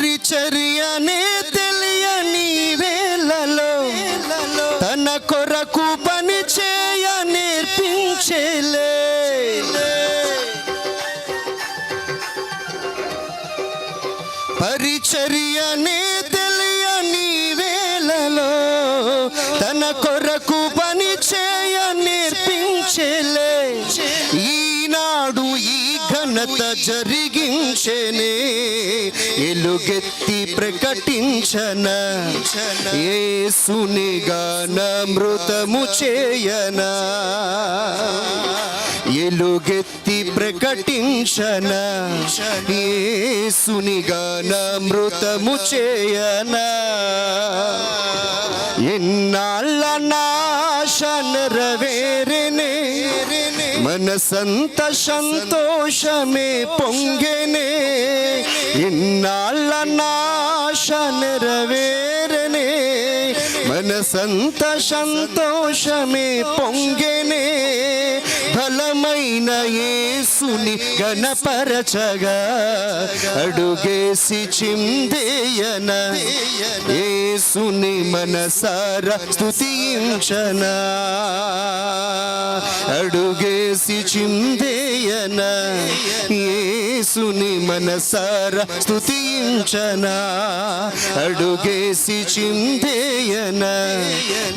పరిచర్యనే తెలియని వేళలో తన కొరకు పని చేయ నేర్పించేలే పరిచర్యనే తెలియని వేళలో తన కొరకు పని చేయ నేర్పించేలే ఈనాడు ఈ ఘనత జరిగించనే. ఎలుగెత్తి ప్రకటించన. ఏసుని గానమృతము చేయన. ఎలుగెత్తి ప్రకటించన. ఏసుని గానమృతము చేయన. ఎన్నాళ్ళ నాశ నెరవేరనే. మనసంత సంతోషమే పొంగెనే. ఇన్నాళ్ళ నాశ నెరవేరనే మనసంత సంతోషమే పొంగెనే. బలమైన యేసుని గణపరచగా అడుగేసి చిందేయన యేసుని మనసార స్తుతించనా అడుగేసి చిందేయన యేసుని మనసార స్తుతించనా అడుగేసి చిందేయన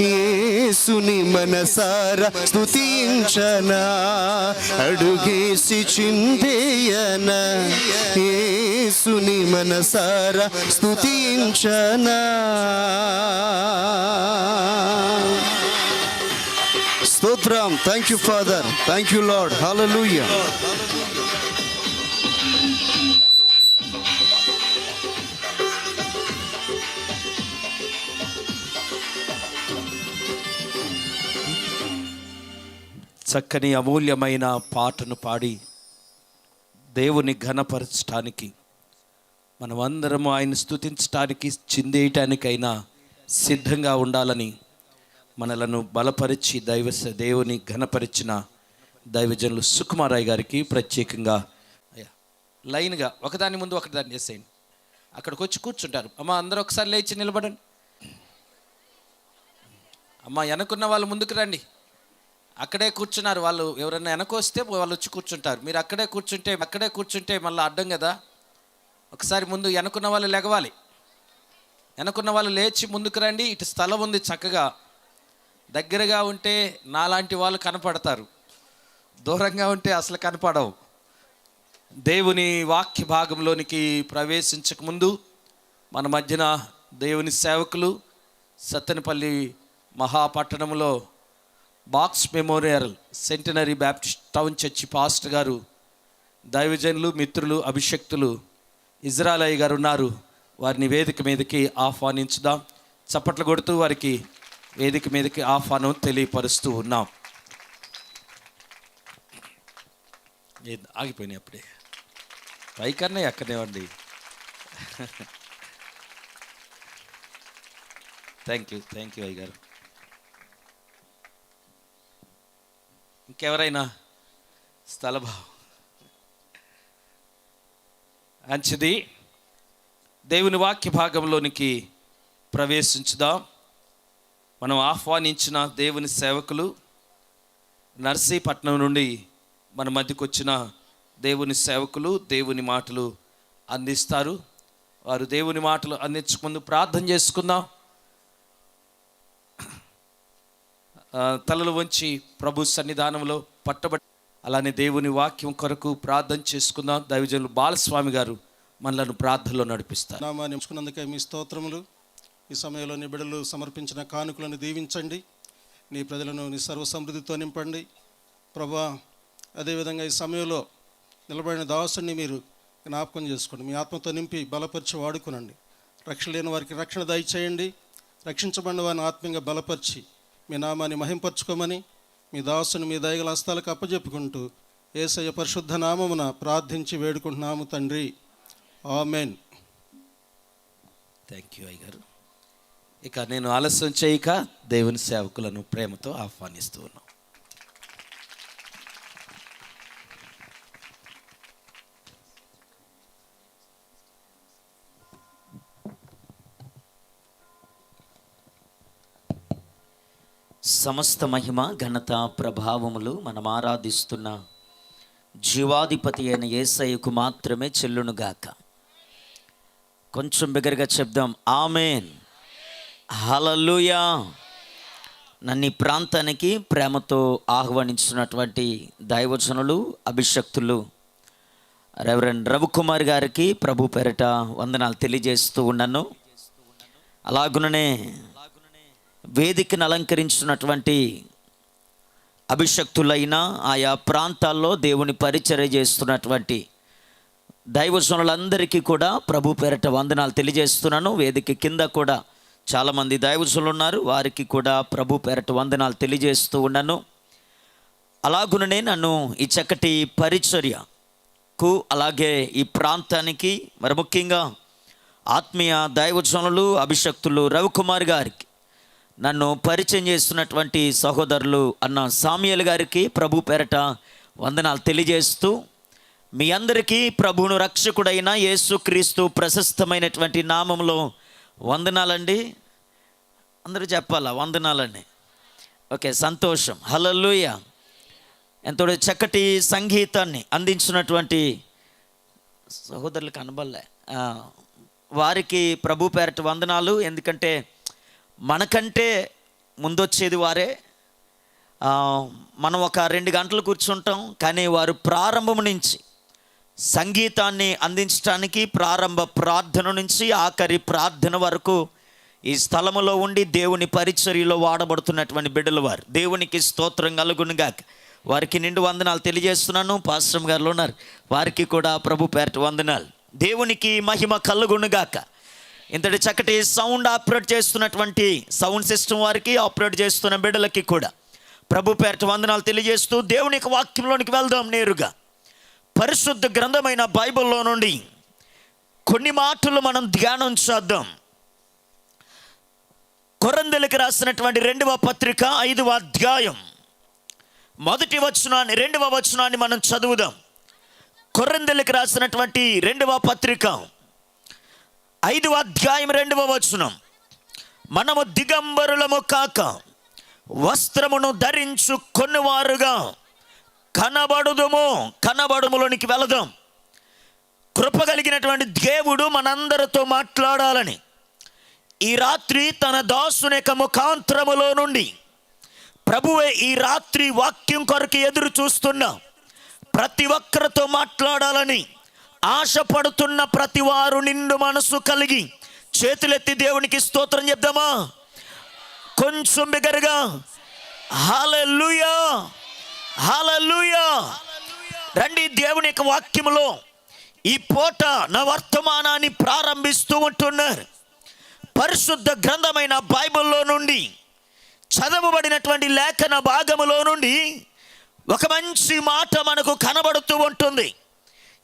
యేసుని మనసార స్తుతించనా. అడుగేసి చిందేయన ఏసుని మనసార స్తుతించనా. స్తోత్రం. Thank you father thank you lord hallelujah చక్కని అమూల్యమైన పాటను పాడి దేవుని ఘనపరచటానికి మనమందరము ఆయన స్తుతించటానికి చిందేయటానికైనా సిద్ధంగా ఉండాలని మనలను బలపరిచి దైవ దేవుని ఘనపరిచిన దైవజనులు సుకుమారాయ్ గారికి ప్రత్యేకంగా లైన్గా ఒకదాని ముందు ఒకదాన్ని చేసేయండి. అక్కడికి వచ్చి కూర్చుంటారు. అమ్మ అందరూ ఒకసారి లేచి నిలబడండి. అమ్మ వెనకున్న వాళ్ళు ముందుకు రండి. అక్కడే కూర్చున్నారు వాళ్ళు. ఎవరైనా వెనకొస్తే వాళ్ళు వచ్చి కూర్చుంటారు. మీరు అక్కడే కూర్చుంటే అక్కడే కూర్చుంటే మళ్ళీ అడ్డం కదా? ఒకసారి ముందు వెనకున్న వాళ్ళు లెగవాలి వెనకున్న వాళ్ళు లేచి ముందుకు రండి. ఇటు స్థలం ఉంది చక్కగా. దగ్గరగా ఉంటే నాలాంటి వాళ్ళు కనపడతారు. దూరంగా ఉంటే అసలు కనపడవు. దేవుని వాక్య భాగంలోనికి ప్రవేశించకముందు మన మధ్యన దేవుని సేవకులు Sattenapalli మహాపట్టణంలో box memorial centenary Baptist town church pastor గారు దైవజనులు మిత్రులు అభిషక్తులు ఇజ్రాలయ్య గారు ఉన్నారు. వారిని వేదిక మీదకి ఆహ్వానించుదాం. చప్పట్లు కొడుతూ వారికి వేదిక మీదకి ఆహ్వానం తెలియపరుస్తూ ఉన్నాం. ఆగిపోయినాయి అప్పుడే. పైకన్నా ఎక్కడేవండి థ్యాంక్ యూ థ్యాంక్ యూ అయ్య గారు ఎవరైనా స్థలభావం? మంచిది దేవుని వాక్య భాగంలోనికి ప్రవేశించుదాం. మనం ఆహ్వానించిన దేవుని సేవకులు నర్సీపట్నం నుండి మన మధ్యకు వచ్చిన దేవుని సేవకులు దేవుని మాటలు అందిస్తారు. వారు దేవుని మాటలు అందించకముందు ప్రార్థన చేసుకుందాం ఆ, తలలు వంచి ప్రభు సన్నిధానంలో పట్టబడి అలానే దేవుని వాక్యం కొరకు ప్రార్థన చేసుకుందాం. దైవజనులు బాలస్వామి గారు మనలను ప్రార్థనలో నడిపిస్తారు. నామాన్ని నేర్చుకున్నందుకే మీ స్తోత్రములు ఈ సమయంలో నీ బిడ్డలు సమర్పించిన కానుకలను దీవించండి. నీ ప్రజలను నీ సర్వ సమృద్ధితో నింపండి. ప్రభా అదేవిధంగా ఈ సమయంలో నిలబడిన దాసుని మీరు జ్ఞాపకం చేసుకోండి. మీ ఆత్మతో నింపి బలపరిచి వాడుకునండి. రక్షణ లేని వారికి రక్షణ దయచేయండి. రక్షించబడిన వారిని ఆత్మీయంగా బలపరిచి మీ నామాన్ని మహింపరచుకోమని మీ దాసుని మీ దయగల హస్తాలకు అప్పజెప్పుకుంటూ ఏసయ్య పరిశుద్ధ నామమున ప్రార్థించి వేడుకుంటున్నాము తండ్రి. ఆమెన్. థ్యాంక్ యూ అయ్య గారు ఇక నేను ఆలస్యం చేయక దేవుని సేవకులను ప్రేమతో ఆహ్వానిస్తూ ఉన్నాను సమస్త మహిమ ఘనత ప్రభావములు మనం ఆరాధిస్తున్న జీవాధిపతి అయిన ఏసయ్యకు మాత్రమే చెల్లునుగాక కొంచెం బిగరగా చెప్దాం ఆమెన్. హలలుయా నన్ను ఈ ప్రాంతానికి ప్రేమతో ఆహ్వానించినటువంటి దైవజనులు అభిషక్తులు రెవరెండ్ రవికుమార్ గారికి ప్రభు పేరిట వందనాలు తెలియజేస్తూ ఉన్నాను. అలాగుననే వేదికను అలంకరించినటువంటి అభిషక్తులైన ఆయా ప్రాంతాల్లో దేవుని పరిచర్య చేస్తున్నటువంటి దైవజనులందరికీ కూడా ప్రభు పేరట వందనాలు తెలియజేస్తున్నాను. వేదిక కింద కూడా చాలామంది దైవజనులు ఉన్నారు వారికి కూడా ప్రభు పేరట వందనాలు తెలియజేస్తూ ఉన్నాను. అలాగుననే నన్ను ఈ చక్కటి పరిచర్యకు అలాగే ఈ ప్రాంతానికి మరి ముఖ్యంగా ఆత్మీయ దైవజనులు అభిషక్తులు రవికుమార్ గారికి నన్ను పరిచయం చేస్తున్నటువంటి సహోదరులు అన్న సామ్యల్ గారికి ప్రభు పేరట వందనాలు తెలియజేస్తూ మీ అందరికీ ప్రభువును రక్షకుడైన యేసుక్రీస్తు ప్రశస్తమైనటువంటి నామంలో వందనాలండి. అందరూ చెప్పాలా? వందనాలండి. ఓకే సంతోషం. హలల్లుయ. ఎంతో చక్కటి సంగీతాన్ని అందించినటువంటి సహోదరులకు అనబల్లే వారికి ప్రభు పేరట వందనాలు. ఎందుకంటే మనకంటే ముందొచ్చేది వారే. మనం ఒక రెండు గంటలు కూర్చుంటాం కానీ వారు ప్రారంభం నుంచి సంగీతాన్ని అందించడానికి ప్రారంభ ప్రార్థన నుంచి ఆఖరి ప్రార్థన వరకు ఈ స్థలములో ఉండి దేవుని పరిచర్యలో వాడబడుతున్నటువంటి బిడ్డలు వారు. దేవునికి స్తోత్రం కలుగునుగాక వారికి నిండు వందనాలు తెలియజేస్తున్నాను. పాశ్రమ్ గారులు ఉన్నారు. వారికి కూడా ప్రభు పేరటి వందనాలు. దేవునికి మహిమ కలుగునుగాక ఇంతటి చక్కటి సౌండ్ ఆపరేట్ చేస్తున్నటువంటి సౌండ్ సిస్టమ్ వారికి ఆపరేట్ చేస్తున్న బిడ్డలకి కూడా ప్రభు పేరట వందనాలు తెలియజేస్తూ దేవునికి వాక్యంలోనికి వెళ్దాం నేరుగా. పరిశుద్ధ గ్రంథమైన బైబిల్లో నుండి కొన్ని మాటలు మనం ధ్యానం చేద్దాం. కొరందెలకు రాసినటువంటి రెండవ పత్రిక ఐదవ అధ్యాయం. మొదటి వచనాన్ని రెండవ వచనాన్ని మనం చదువుదాం. కొరందెలకు రాసినటువంటి రెండవ పత్రిక. ఐదవ అధ్యాయం రెండవ వచనం. మనము దిగంబరులము కాక వస్త్రమును ధరించు కొన్నివారుగా కనబడుదుము. కనబడుములోనికి వెళదాం. కృప కలిగినటువంటి దేవుడు మనందరితో మాట్లాడాలని. ఈ రాత్రి తన దాసుని యొక్క ముఖాంతరములో నుండి ప్రభువే ఈ రాత్రి వాక్యం కొరకు ఎదురు చూస్తున్నా ప్రతి ఒక్కరితో మాట్లాడాలని ఆశపడుతున్న ప్రతి వారు నిండు మనసు కలిగి చేతులెత్తి దేవునికి స్తోత్రం చెప్దామా? కొంచెం బిగరగా. హాలూయా హాలూయా రండి దేవుని యొక్క వాక్యములో ఈ పూట నా వర్తమానాన్ని ప్రారంభిస్తూ ఉంటున్నారు. పరిశుద్ధ గ్రంథమైన బైబిల్లో నుండి చదవబడినటువంటి లేఖన భాగములో నుండి ఒక మంచి మాట మనకు కనబడుతూ ఉంటుంది.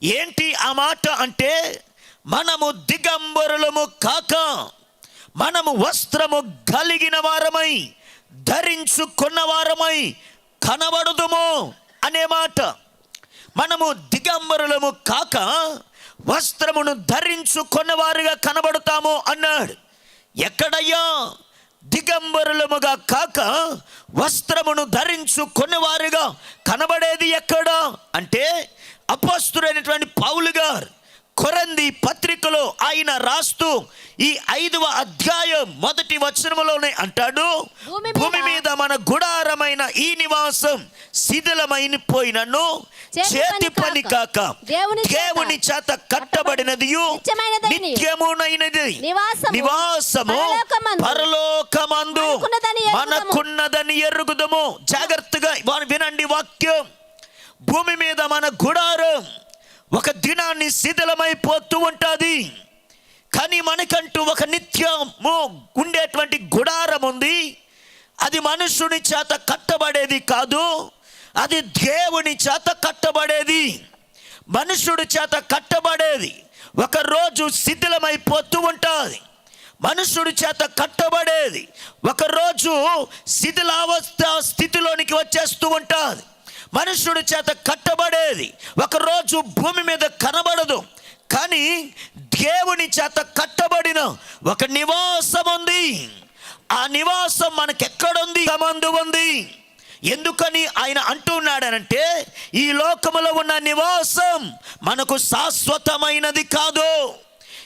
ఏంటి ఆ మాట అంటే మనము దిగంబరులము కాక మనము వస్త్రము కలిగిన వారమై ధరించుకున్న వారమై కనబడుదుము అనే మాట. మనము దిగంబరులము కాక వస్త్రమును ధరించుకున్నవారుగా కనబడతాము అన్నాడు. ఎక్కడయ్యా? దిగంబరులముగా కాక వస్త్రమును ధరించుకున్నవారుగా కనబడేది ఎక్కడ? అంటే అపస్తుడైనటువంటి పౌలు గారు కొరంది పత్రికలో ఆయన రాస్తూ ఈ ఐదవ అధ్యాయం మొదటి వచనములోనే అంటాడు భూమి మీద- మన గుడారమైన ఈ నివాసం శిథిలమైన పోయినను చేతి పని కాక, దేవుని చేత కట్టబడినది నిత్యమునైనది నివాసము, పరలోకమందు, మనకున్నదని ఎరుగుదము. జాగ్రత్తగా వినండి వాక్యం భూమి మీద మన గుడారం ఒక దినాన్ని శిథిలమైపోతూ ఉంటుంది. కానీ మనకంటూ ఒక నిత్యము ఉండేటువంటి గుడారం ఉంది. అది మనుషుని చేత కట్టబడేది కాదు అది దేవుని చేత కట్టబడేది. మనుషుడి చేత కట్టబడేది. ఒకరోజు శిథిలమైపోతూ ఉంటుంది. మనుషుడి చేత కట్టబడేది. ఒకరోజు శిథిలావస్థ స్థితిలోనికి వచ్చేస్తూ ఉంటుంది. మనుషుడి చేత కట్టబడేది. ఒకరోజు భూమి మీద కనబడదు. కానీ దేవుని చేత కట్టబడిన ఒక నివాసం ఉంది ఆ నివాసం మనకెక్కడుంది? ఉంది మందు ఉంది? ఎందుకని ఆయన అంటున్నాడనంటే ఈ లోకములో ఉన్న నివాసం మనకు శాశ్వతమైనది కాదు.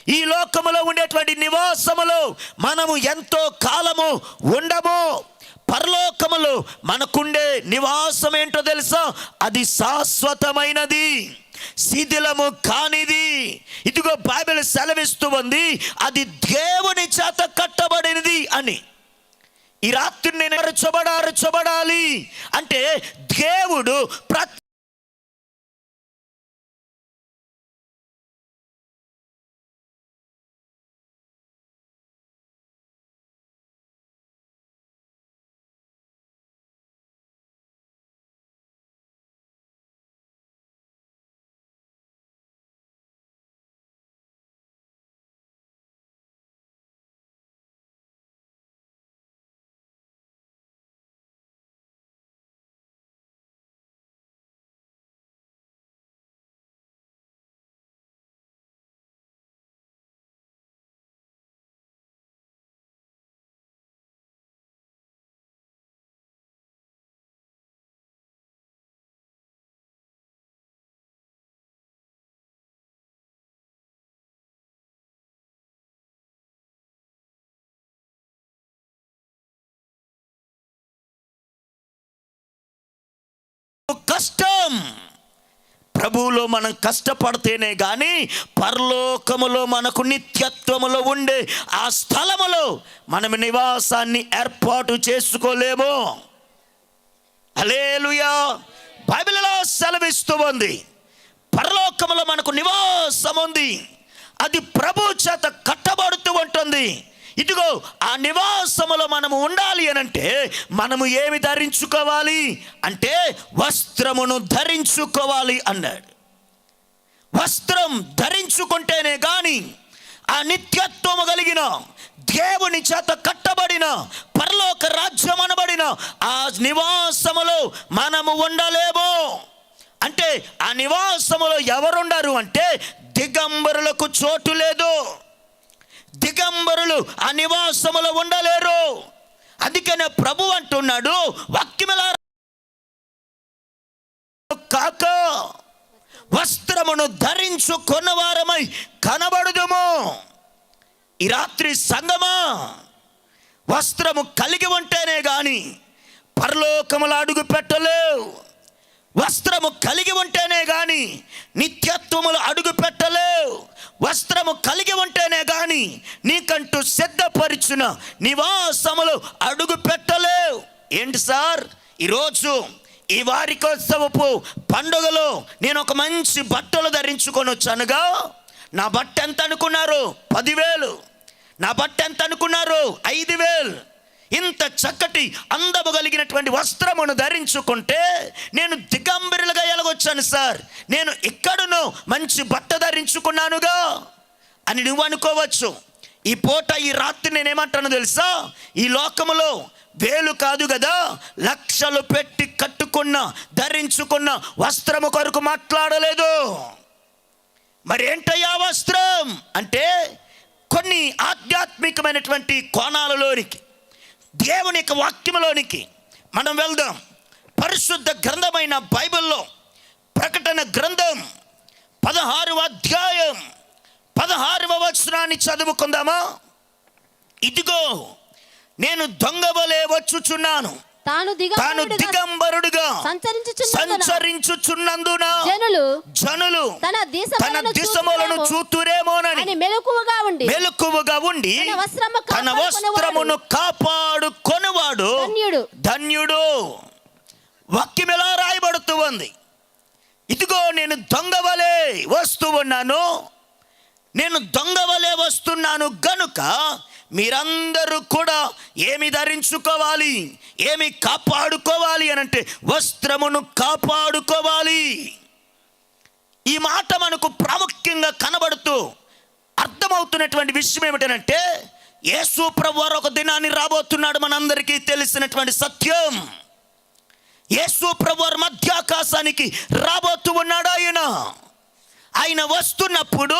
ఈ లోకములో ఉండేటువంటి నివాసములో మనము ఎంతో కాలము ఉండము. పరలోకములో మనకుండే నివాసం ఏంటో తెలుసా? అది శాశ్వతమైనది. శిథిలము కానిది. ఇదిగో బైబిల్ సెలవిస్తూ ఉంది అది దేవుని చేత కట్టబడినది అని. ఈ రాత్రి నేను అరచబడాలి అంటే దేవుడు ప్రతి ప్రభువులో మనం కష్టపడితేనే కానీ పరలోకములో మనకు నిత్యత్వములో ఉండే ఆ స్థలములో మనం నివాసాన్ని ఏర్పాటు చేసుకోలేము. అలేలుయా బైబిల్లో సెలవిస్తూ ఉంది. పరలోకములో మనకు నివాసం ఉంది అది ప్రభు చేత కట్టబడుతూ ఉంటుంది. ఇదిగో ఆ నివాసములో మనము ఉండాలి అనంటే మనము ఏమి ధరించుకోవాలి? అంటే వస్త్రమును ధరించుకోవాలి అన్నాడు. వస్త్రం ధరించుకుంటేనే కానీ ఆ నిత్యత్వము కలిగిన దేవుని చేత కట్టబడిన పరలోక రాజ్యం అనబడిన ఆ నివాసములో మనము ఉండలేమో. అంటే ఆ నివాసములో ఎవరుండరు అంటే దిగంబరులకు చోటు లేదు. దిగంబరులు ఆ నివాసములో ఉండలేరు. అందుకనే ప్రభు అంటున్నాడు వాక్యముల కాక వస్త్రమును ధరించుకున్న వారమై కనబడుదుము. ఈ రాత్రి సంగమా వస్త్రము కలిగి ఉంటేనే గాని పరలోకములు అడుగు పెట్టలేవు వస్త్రము కలిగి ఉంటేనే కానీ నిత్యత్వములు అడుగు పెట్టలేవు. వస్త్రము కలిగి ఉంటేనే కానీ నీకంటూ సిద్ధపరిచిన నివాసములు అడుగు పెట్టలేవు. ఏంటి సార్? ఈరోజు ఈ వారికోత్సవపు పండుగలో నేను ఒక మంచి బట్టలు ధరించుకొని వచ్చానుగా. నా బట్ట ఎంత అనుకున్నారు? పదివేలు. నా బట్ట ఎంత అనుకున్నారు? ఐదు ఇంత చక్కటి అందము కలిగినటువంటి వస్త్రమును ధరించుకుంటే నేను దిగంబరులుగా ఎలాగొచ్చాను సార్? నేను ఎక్కడనో మంచి బట్ట ధరించుకున్నానుగా అని నువ్వు అనుకోవచ్చు. ఈ పూట ఈ రాత్రి నేనేమంటాను తెలుసా? ఈ లోకములో వేలు కాదు కదా లక్షలు పెట్టి కట్టుకున్న ధరించుకున్న వస్త్రము కొరకు మాట్లాడలేదు. మరి ఏంటయ్యా వస్త్రం? అంటే కొన్ని ఆధ్యాత్మికమైనటువంటి కోణాలలోనికి దేవుని యొక్క వాక్యంలోనికి మనం వెళ్దాం. పరిశుద్ధ గ్రంథమైన బైబిల్లో ప్రకటన గ్రంథం పదహారవ అధ్యాయం పదహారవ వచనాన్ని చదువుకుందామా? ఇదిగో నేను దొంగవలే వచ్చుచున్నాను. తాను తాను దిగంబరుడుగా సంచరించుచున్నందున జనులు జనులు తన తన దిశములను దిశములను చూతురేమో చూతురేమోనని మెలకువగా ఉండి మెలకువగా ఉండి తన వస్త్రమును కాపాడుకొనువాడు ధన్యుడు. ధన్యుడు. వాక్యమిలా రాయబడుతూ ఉంది? ఇదిగో నేను దొంగవలే వస్తూ ఉన్నాను. నేను దొంగవలే వస్తున్నాను గనుక మీరందరూ కూడా ఏమి ధరించుకోవాలి? ఏమి కాపాడుకోవాలి అనంటే వస్త్రమును కాపాడుకోవాలి. ఈ మాట మనకు ప్రాముఖ్యంగా కనబడుతూ అర్థమవుతున్నటువంటి విషయం ఏమిటంటే యేసు ప్రభువారు ఒక దినాన్ని రాబోతున్నాడు మనందరికీ తెలిసినటువంటి సత్యం. యేసు ప్రభువారు మధ్యాకాశానికి రాబోతూ ఉన్నాడు ఆయన. ఆయన వస్తున్నప్పుడు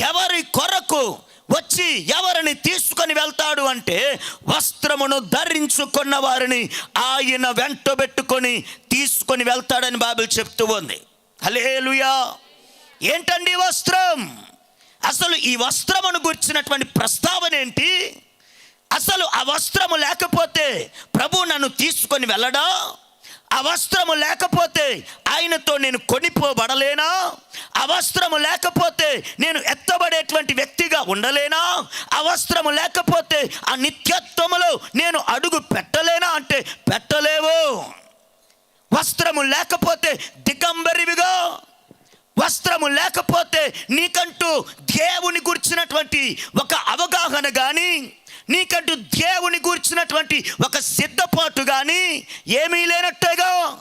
ఎవరి కొరకు వచ్చి ఎవరిని తీసుకొని వెళ్తాడు అంటే వస్త్రమును ధరించుకున్న వారిని ఆయన వెంటబెట్టుకొని తీసుకొని వెళ్తాడని బైబిల్ చెప్తూ ఉంది. హలేలుయా ఏంటండి వస్త్రం? అసలు ఈ వస్త్రమును గుర్చినటువంటి ప్రస్తావన ఏంటి? అసలు ఆ వస్త్రము లేకపోతే ప్రభు నన్ను తీసుకొని వెళ్ళడా? అవస్త్రము లేకపోతే ఆయనతో నేను కొనిపోబడలేనా? అవస్త్రము లేకపోతే నేను ఎత్తబడేటువంటి వ్యక్తిగా ఉండలేనా? అవస్త్రము లేకపోతే ఆ నిత్యత్వములో నేను అడుగు పెట్టలేనా అంటే పెట్టలేవు. వస్త్రము లేకపోతే దిగంబరివిగా. వస్త్రము లేకపోతే నీకంటూ దేవుని గుర్చినటువంటి ఒక అవగాహన కానీ నీకంటూ దేవుని గుర్చినటువంటి ఒక సిద్ధపాటు కానీ ఏమీ లేనట్టేగా.